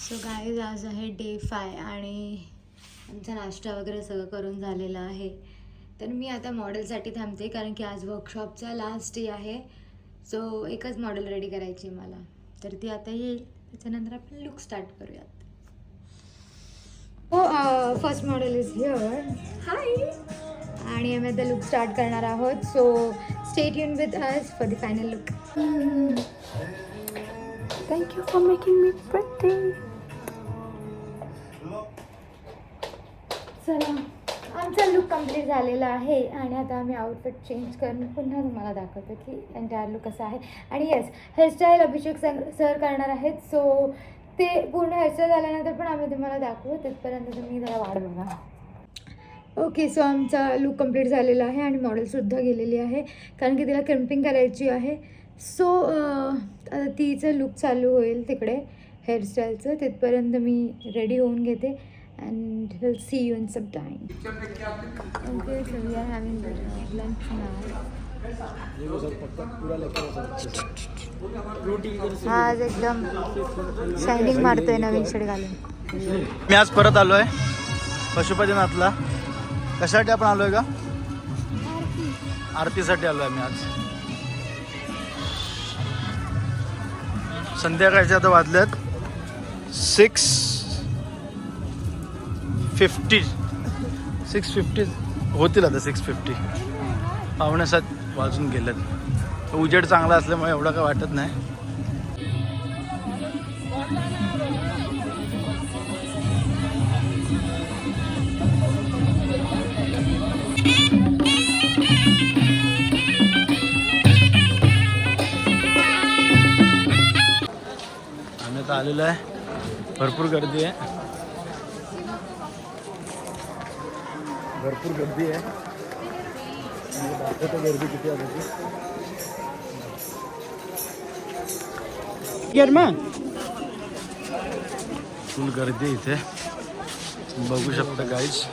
So guys आज आहे day five आणि आमचा नाश्ता वगैरे सगळं करून झालेला आहे. तर मी आता मॉडेलसाठी थांबते कारण की आज वर्कशॉपचा लास्ट डे आहे. सो एकच मॉडेल रेडी करायची आहे मला. तर ती आता येईल. त्याच्यानंतर आपण लुक स्टार्ट करूयात. हो first model is here hi आणि आम्ही आता लुक स्टार्ट करणार आहोत. So stay युन with us for the final look Thank you for making me चला. आमचा लुक कंप्लीट झालेला आहे आणि आता आम्ही आउटफिट चेंज करून पुन्हा तुम्हाला दाखवतो की एंटायर लुक कसा आहे. आणि yes hairstyle Abhishek sir sir करणार आहेत. सो ते पूर्ण हेअरस्टाईल झाल्यानंतर पण आम्ही तुम्हाला दाखवू. तिथपर्यंत तुम्ही जरा वाढ बघा. ओके सो आमचा लुक कंप्लीट झालेला आहे आणि मॉडेलसुद्धा गेलेली आहे. कारण की तिला क्रिम्पिंग करायची आहे. सो आता तिचं लुक चालू होईल तिकडे हेअरस्टाईलचं तिथपर्यंत मी रेडी होऊन घेते. And will see you in some time Okay, so we are having lunch now. आज एकदम शायनिंग मारतोय नवीन शेड घालून. मी आज परत आलो आहे पशुपतीनाथला. कशासाठी आपण आलो आहे का आरतीसाठी आलो आहे मी आज. संध्याकाळच्या आता वाजल्यात सिक्स फिफ्टी सिक्स फिफ्टी होतील आता सिक्स फिफ्टी पाहुण्यासात वाजून गेलेत. उजेड चांगला असल्यामुळे एवढं काय वाटत नाही. आलेलं आहे. भरपूर गर्दी आहे. भरपूर गर्दी आहे. आणि दाखवतो गर्दी किती आहे फुल गर्दी आहे इथे. बघू शकता गाईज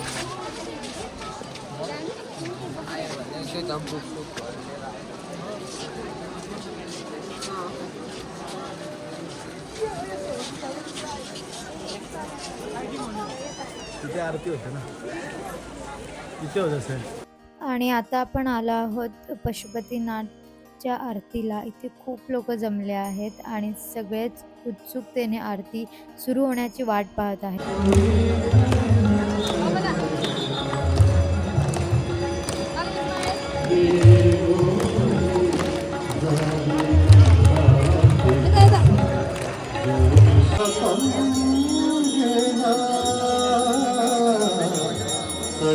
तिथे आरती होते ना. तिथे होत असेल. आणि आता आपण आलो आहोत पशुपतीनाथच्या आरतीला. इथे खूप लोक जमले आहेत आणि सगळेच उत्सुकतेने आरती सुरू होण्याची वाट पाहत आहेत.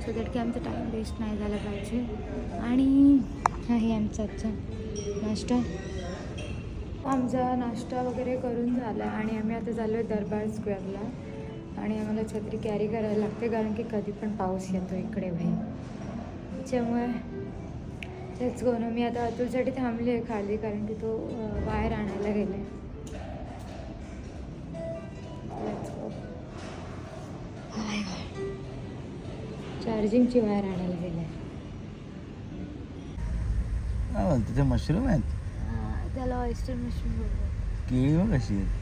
सो दॅट की आमचा टाईम वेस्ट नाही झाला पाहिजे. आणि आहे आमचा आजचा नाश्ता. आमचा नाश्ता वगैरे करून झाला आणि आम्ही आता चाललो आहे दरबार स्क्वेअरला आणि आम्हाला छत्री कॅरी करायला लागते कारण की कधी पण पाऊस येतो इकडे भाई त्याच्यामुळे तेच गो मी आता अतुलसाठी थांबली आहे खाली कारण की तो बाहेर आणायला गेले आहे चार्जिंगची वायर आणायला गेले काय बोलते ते मशरूम आहेत? त्याला ऑइस्टर मशरूम बोलतात. केळी बघ कशी आहेत.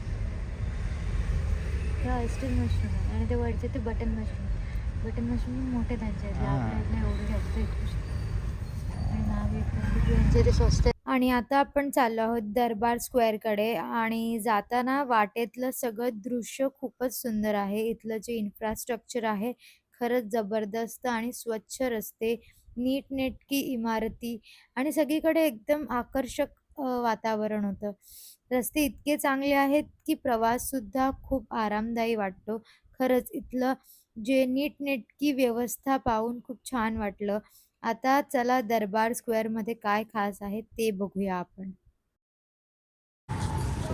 ऑइस्टर मशरूम आहे आणि ते वरचे ते बटन मशरूम बटन मशरूम मोठे त्यांचे आहेत. हा. आपल्या इथले एवढे जास्त आहेत. आणि त्यांचे ते स्वस्त आहेत. आणि आता आपण चाललो आहोत दरबार स्क्वेअरकडे आणि जाताना वाटेतलं सगळं दृश्य खूपच सुंदर आहे. इथलं जे इन्फ्रास्ट्रक्चर आहे खरंच जबरदस्त आणि स्वच्छ रस्ते नीटनेटकी इमारती आणि सगळीकडे एकदम आकर्षक अ, वातावरण होतं. रस्ते इतके चांगले आहेत की प्रवाससुद्धा खूप आरामदायी वाटतो. खरंच इथलं जे नीटनेटकी व्यवस्था पाहून खूप छान वाटलं. आता चला दरबार स्क्वेअरमध्ये काय खास आहे ते बघूया आपण.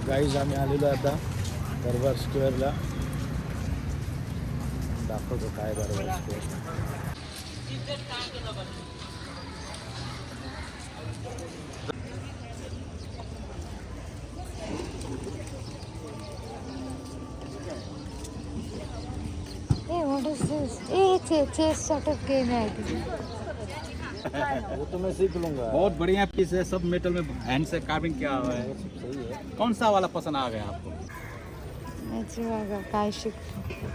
गाईज आम्ही आलेलो आहे आता दरबार स्क्वेअरला. दाखवतो काय square Hey, what is this? Hey, it's a chess sort of game है वो तो मैं सीख लूँगा। बहुत बढ़िया पीस है सब मेटल में हैंड से कार्विंग किया हुआ है। सही है। कौन सा वाला पसंद आ गया आपको? शिकतो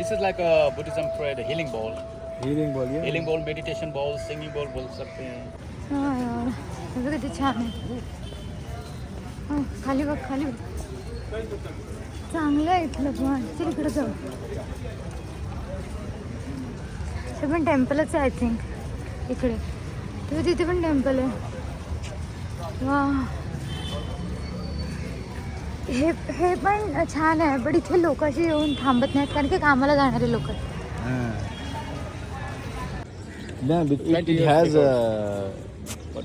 This is like a Buddhism prayer, the healing ball. Healing बोलिए Healing ball, meditation ball, singing ball बोल सकते हैं. हा यार बघ किती छान आहे हा, खाली बघ खाली बघ चांगलं आहे इथलं पण चल इकडे जाऊ हे पण टेम्पलच आहे आय थिंक इकडे तर तिथे पण टेम्पल आहे वा हे हे पण छान आहे पण इथे लोक अशी येऊन थांबत नाहीत कारण की कामाला जाणारे लोक Yeah, but it, has a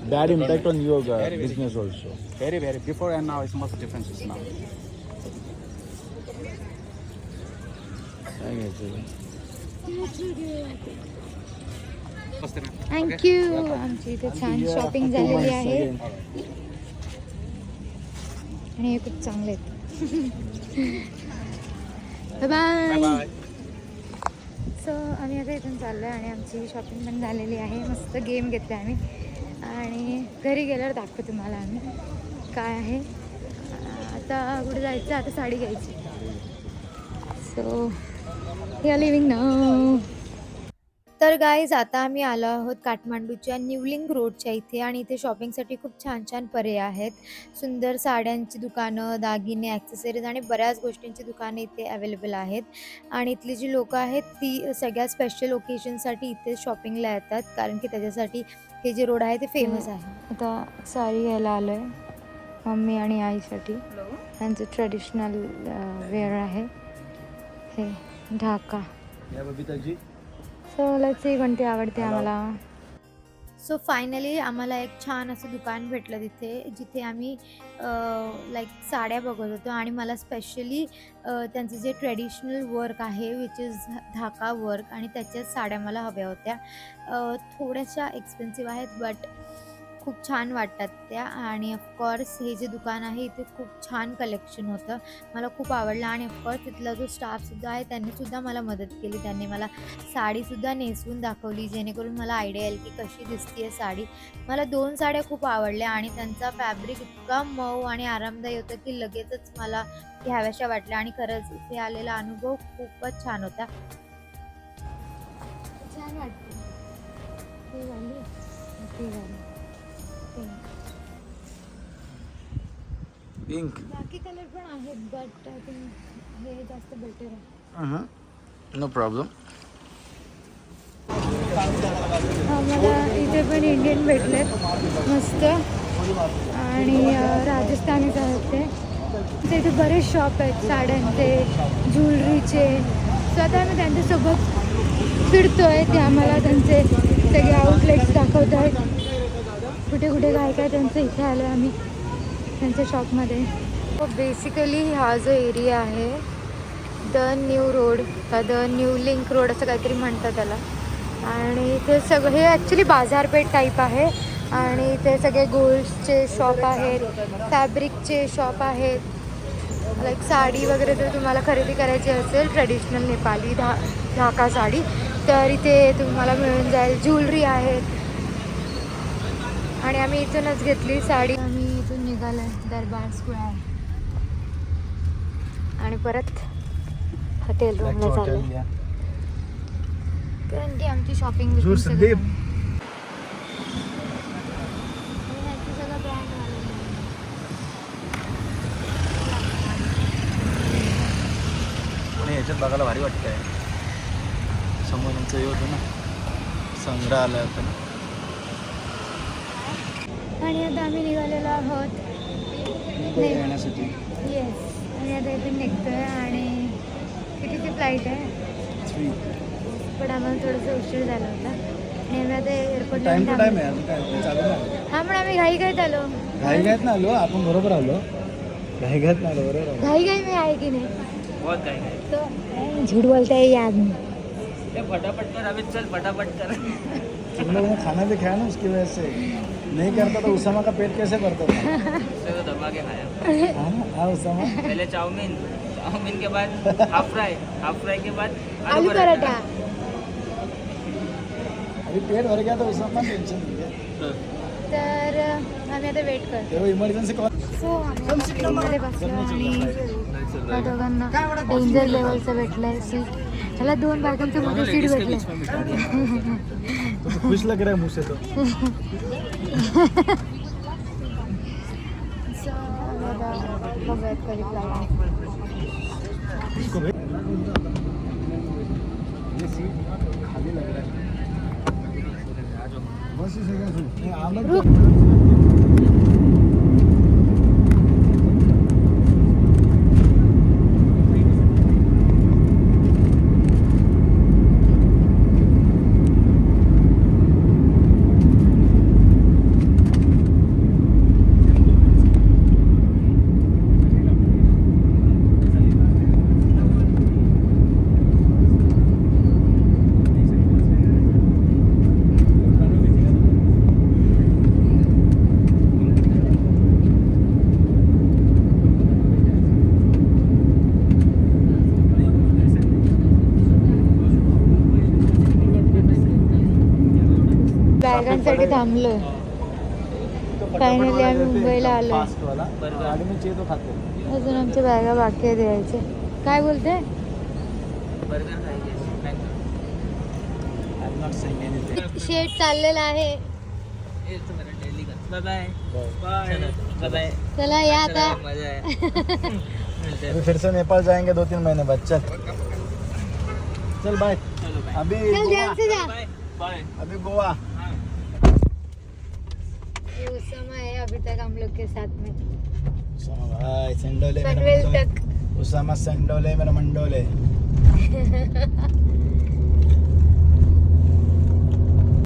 bad impact on your uh, business also. Very, very. Before and now, it's much differences now. Thank you आमची इथे छान शॉपिंग झालेली आहे आणि हे खूप चांगले आहेत. Bye bye. सो आम्ही आता इथून चाललो आहे आणि आमची शॉपिंग पण झालेली आहे. मस्त गेम घेतले आम्ही. आणि घरी गेल्यावर दाखवतो तुम्हाला आम्ही काय आहे. आता कुठे जायचं? आता साडी घ्यायची. सो आर लिव्हिंग नाव तर गाईज आता आम्ही आलो आहोत काठमांडूच्या न्यूलिंग रोडच्या इथे आणि इथे शॉपिंगसाठी खूप छान छान पर्याय आहेत. सुंदर साड्यांची दुकानं दागिने ॲक्सेसरीज आणि बऱ्याच गोष्टींची दुकानं इथे अवेलेबल आहेत. आणि इथली जी लोकं आहेत ती सगळ्या स्पेशल ओकेजनसाठी इथे शॉपिंगला येतात. कारण की त्याच्यासाठी हे जे रोड आहे ते फेमस आहे. आता साडी घ्यायला आलो आहे मम्मी आणि आईसाठी. त्यांचं ट्रेडिशनल वेअर आहे. हे ढाका. या बबिताजी. सो लेट्स सी कोणती आवडते आम्हाला. सो फायनली आम्हाला एक छान असं दुकान भेटलं तिथे जिथे आम्ही लाईक साड्या बघत होतो आणि मला स्पेशली त्यांचं जे ट्रेडिशनल वर्क आहे विच इज धाका वर्क आणि त्याच्याच साड्या मला हव्या होत्या. थोड्याशा एक्सपेन्सिव्ह आहेत बट खूप छान वाटतात त्या. आणि ऑफकोर्स हे जे दुकान आहे इथे खूप छान कलेक्शन होतं. मला खूप आवडलं आणि ऑफकोर्स तिथला जो स्टाफसुद्धा आहे त्यांनीसुद्धा मला मदत केली. त्यांनी मला साडीसुद्धा नेसवून दाखवली जेणेकरून मला आयडिया येईल की कशी दिसते आहे साडी. मला दोन साड्या खूप आवडल्या आणि त्यांचा फॅब्रिक इतका मऊ आणि आरामदायी होता की लगेचच मला घ्याव्याशा वाटल्या आणि खरंच इथे आलेला अनुभव खूपच छान होता. छान वाटते पिंक बाकी कलर पण आहेत बट आय थिंक हे जास्त बेटर आहे. नो प्रॉब्लेम आम्हाला इथे पण इंडियन भेटलेत मस्त. आणि राजस्थानीच आहेत ते. तिथे इथे बरेच शॉप आहेत साड्यांचे ज्वेलरीचे सो आता आम्ही त्यांच्यासोबत फिरतोय ते आम्हाला त्यांचे सगळे आउटलेट्स दाखवत आहेत कुठे कुठे काय काय त्यांचं इथे आलो आम्ही. त्यांच्या शॉपमध्ये. बेसिकली हा जो एरिया आहे द न्यू रोड का द न्यू लिंक रोड असं काहीतरी म्हणतात त्याला. आणि इथे सगळं हे ॲक्च्युली बाजारपेठ टाईप आहे. आणि इथे सगळे गोल्ड्सचे शॉप आहेत फॅब्रिकचे शॉप आहेत. लाईक साडी वगैरे जर तुम्हाला खरेदी करायची असेल ट्रेडिशनल नेपाली धा ढाका साडी तर इथे तुम्हाला मिळून जाईल. ज्वेलरी आहेत. आणि आम्ही इथूनच घेतली साडी. निघालो दरबार स्क्वेअर आणि परत हॉटेल रूमला चाललो कारण की आमची शॉपिंग ह्याच्यात बघायला भारी वाटतंय. समोर यांचं हे होतं ना संग्रह आला होता ना. आणि आता आम्ही निघालेलो आहोत येण्यासाठी येस आणि आता इथून निघतोय आणि कितीची फ्लाईट आहे. पण आम्हाला थोडंसं उशीर झाला होता. आणि आम्ही आता टाइम टू टाइम आहे अजून काय? ते चालू नाही हा पण आम्ही घाई घाईत आलो. घाई घाईत ना आलो आपण बरोबर आलो. घाई घाईत ना आलो बरोबर आलो. घाई घाई में आहे की नहीं? बहुत कहेंगे तो ए, झूठ बोलता है ये आदमी फटाफट कर अभी चल फटाफट कर. तुम लोग ने खाना भी खाया ना उसकी वजह से नहीं करता तो उसामा का पेट कैसे भरता था? तो दबा के खाया। हाँ? हाँ उसामा पहले चाउमीन चाउमीन के बाद हाफ़ फ्राई हाफ़ फ्राई के बाद आलू पराठा। अभी पेट भर गया तो उसामा टेंशन नहीं है। तर आम्ही आता वेट करतो इमर्जन्सी कॉल सो आम्ही बसलो आणि त्या दोघांना डेंजर लेवलचं भेटलंय. सीट त्याला दोन बायकांचं मध्ये सीट भेटलंय तो खुश लग रहा है मुझसे तो. So, आम्ही आता बघूयात कधी flight. इसको भेज ये सीट खाली लग रहा है. बस इस जगह से। नहीं, आमद रुक बॅगांसाठी थांबलोय. फायनली आम्ही मुंबईला आलो फास्ट वाला. गाड़ी में चाहिए तो खाते. अजून आमच्या बॅगा बाकी आहे द्यायचे काय बोलते बर्गर खाएंगे I am not saying anything शेट चाललेला आहे. ये तो मेरा डेली का बाय. बाय. बाय बाय चला या आता. फिर से नेपाल जाएंगे दो तीन महीने बाद. चल. चल बाय. अभी अभी गोवा. ये उसामा है अभी तक हम लोग के साथ में. उसामा भाई सेंडोले मेरा पनवेल मंडोले। तक उसामा सेंडोले मेरा मंडोले.